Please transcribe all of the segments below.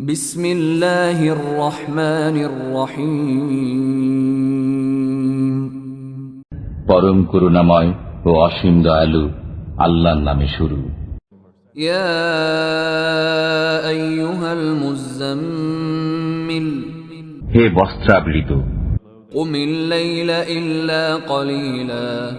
বিসমিল্লাহির রহমানির রহিম। পরম করুণাময় ও অসীম দয়ালু আল্লাহর নামে শুরু। হে বস্ত্রাবৃত। ইল্লা কলিলা।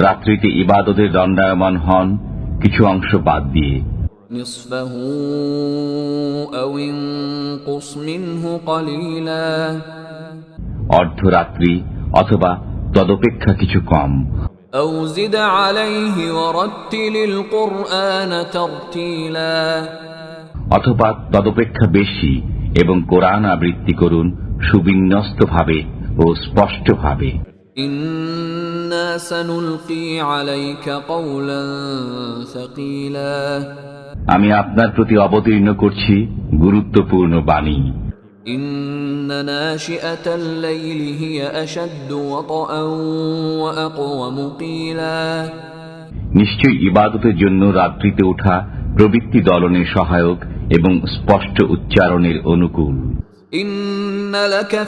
রাত্রিতে ইবাদতের দণ্ডায়মান হন কিছু অংশ বাদ দিয়ে। نصفه أو انقص منه قليلا অর্ধরাত্রি অথবা তদপেক্ষা কিছু কম أو زد عليه ورتل القرآن ترتيلا অথবা তদপেক্ষা বেশি এবং কোরআন আবৃত্তি করুন সুবিন্যস্তভাবে ও স্পষ্টভাবে আমি আপনার প্রতি অবতীর্ণ করছি গুরুত্বপূর্ণ বাণী। নিশ্চয় ইবাদতের জন্য রাত্রিতে ওঠা প্রবৃত্তি দলনের সহায়ক এবং স্পষ্ট উচ্চারণের অনুকূল। ইন্নালাকা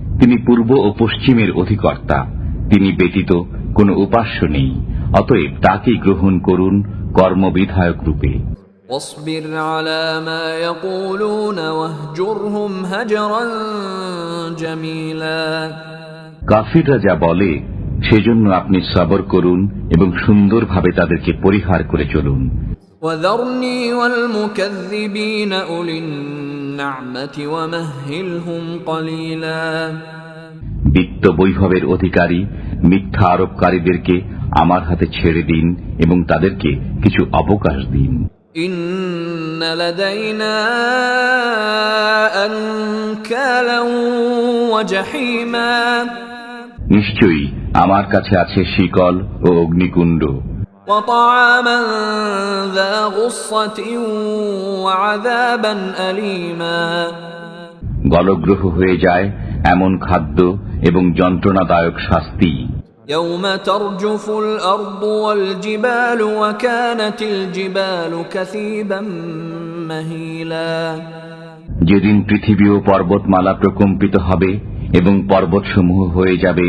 তিনি পূর্ব ও পশ্চিমের অধিকর্তা তিনি ব্যতীত কোনো উপাস্য নেই অতএব তাকেই গ্রহণ করুন কর্মবিধায়ক রূপে واصبر على ما يقولون واهجرهم هجرا جميلا কাফিররা যা বলে সেজন্য আপনি সবর করুন এবং সুন্দরভাবে তাদেরকে পরিহার করে চলুন وذرني والمكذبين أولي النعمة ومهلهم قليلا বিত্ত বৈভবের অধিকারী মিথ্যা আরোপকারীদেরকে আমার হাতে ছেড়ে দিন এবং তাদেরকে কিছু অবকাশ দিন إن لدينا أنكالا وجحيما নিশ্চয়ই আমার কাছে আছে শিকল ও অগ্নিকুণ্ড وطعاما ذا غصة وعذابا أليما গলগ্রহ হয়ে যায় এমন খাদ্য এবং যন্ত্রণাদায়ক শাস্তি يوم ترجف الأرض والجبال وكانت الجبال كثيبا مهيلا যেদিন পৃথিবী ও পর্বতমালা প্রকম্পিত হবে এবং পর্বতসমূহ হয়ে যাবে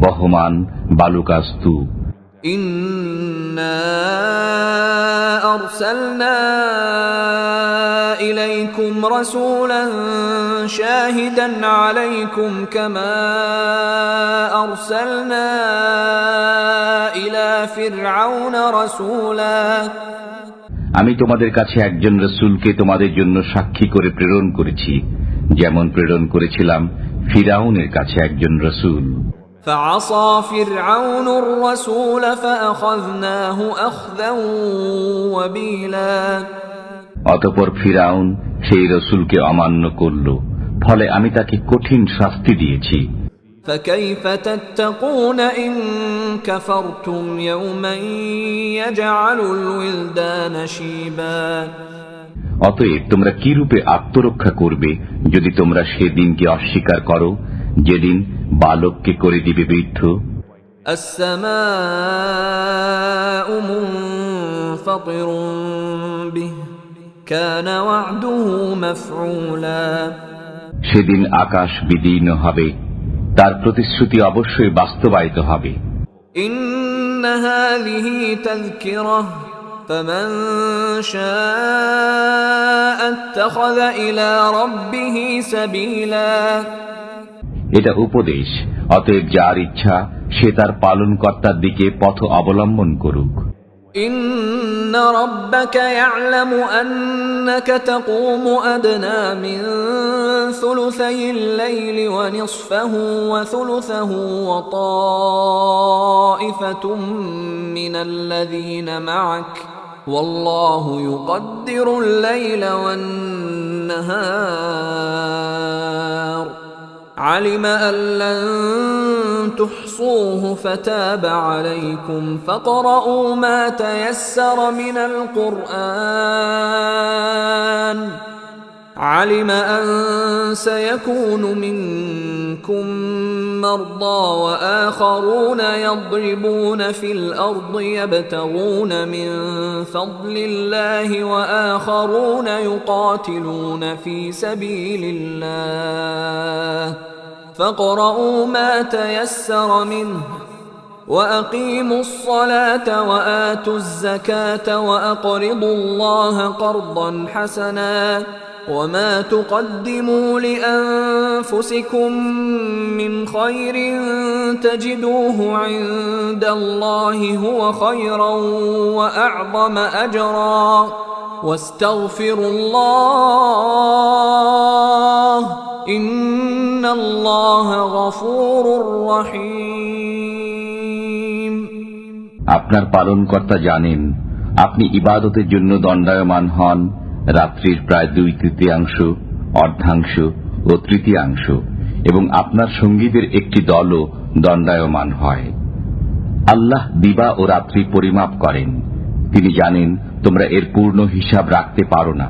বহমান বালুকাস্তূপ إنا أرسلنا إليكم رسولا شاهدا عليكم كما أرسلنا إلى فرعون رسولا আমি তোমাদের কাছে একজন রসুলকে তোমাদের জন্য সাক্ষী করে প্রেরণ করেছি যেমন প্রেরণ করেছিলাম ফিরাউনের কাছে একজন রসুল فعصى فرعون الرسول فأخذناه أخذا وبيلا অতপর ফিরাউন সেই রসুলকে অমান্য করল ফলে আমি তাকে কঠিন শাস্তি দিয়েছি فكيف تتقون إن كفرتم يوما يجعل الولدان شيبا অতএব তোমরা কি রূপে আত্মরক্ষা করবে যদি তোমরা সেদিনকে অস্বীকার করো যেদিন বালককে করে দিবে বৃদ্ধ السماء منفطر به كان وعده مفعولا সেদিন আকাশ বিদীর্ণ হবে তার প্রতিশ্রুতি অবশ্যই বাস্তবায়িত হবে إن هذه تذكرة فمن شاء اتخذ إلى ربه سبيلا এটা উপদেশ অতএব যার ইচ্ছা সে তার পালনকর্তার দিকে পথ অবলম্বন করুক إن ربك يعلم أنك تقوم أدنى من ثلثي الليل ونصفه وثلثه وطائفة من الذين معك والله يقدر الليل والنهار النهار علم أن لن تحصوه فتاب عليكم. فاقرؤوا ما تيسر من القرآن. علم أن سيكون منكم مرضى وآخرون يضربون في الأرض يبتغون من فضل الله وآخرون يقاتلون في سبيل الله. فاقرؤوا ما تيسر منه وأقيموا الصلاة وآتوا الزكاة وأقرضوا الله قرضا حسنا وما تقدموا لأنفسكم من خير تجدوه عند الله هو خيرا وأعظم أجرا واستغفروا الله إن الله غفور رحيم আপনার পালনকর্তা জানেন আপনি ইবাদতের জন্য দণ্ডায়মান হন রাত্রির প্রায় দুই তৃতীয়াংশ, অর্ধাংশ ও তৃতীয়াংশ, এবং আপনার সঙ্গীদের একটি দলও দণ্ডায়মান হয়। আল্লাহ দিবা ও রাত্রি পরিমাপ করেন। তিনি জানেন তোমরা এর পূর্ণ হিসাব রাখতে পারো না।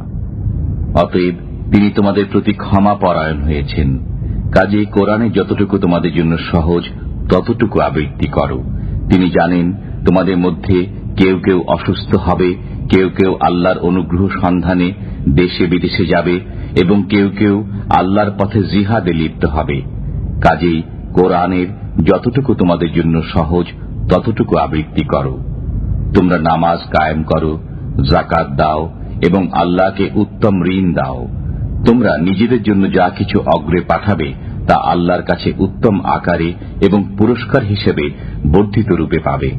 অতএব তিনি তোমাদের প্রতি ক্ষমা পরায়ণ হয়েছেন। কাজে কোরআনে যতটুকু তোমাদের জন্য সহজ, ততটুকু আবৃত্তি করো। তিনি জানেন তোমাদের মধ্যে কেউ কেউ অসুস্থ হবে কেউ কেউ আল্লাহর অনুগ্রহ সন্ধানে দেশে বিদেশে যাবে এবং কেউ কেউ আল্লাহর পথে জিহাদে লিপ্ত হবে। কাজেই কোরআনের যতটুকু তোমাদের জন্য সহজ, ততটুকু আবৃত্তি করো। তোমরা নামাজ কায়েম করো জাকাত দাও এবং আল্লাহকে উত্তম ঋণ দাও। তোমরা নিজেদের জন্য যা কিছু অগ্রে পাঠাবে তা আল্লাহর কাছে উত্তম আকারে এবং পুরস্কার হিসেবে বর্ধিত রূপে পাবে।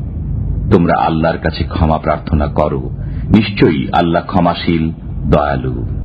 তোমরা আল্লাহর কাছে ক্ষমা প্রার্থনা করো নিশ্চয়ই আল্লাহ ক্ষমাশীল দয়ালু।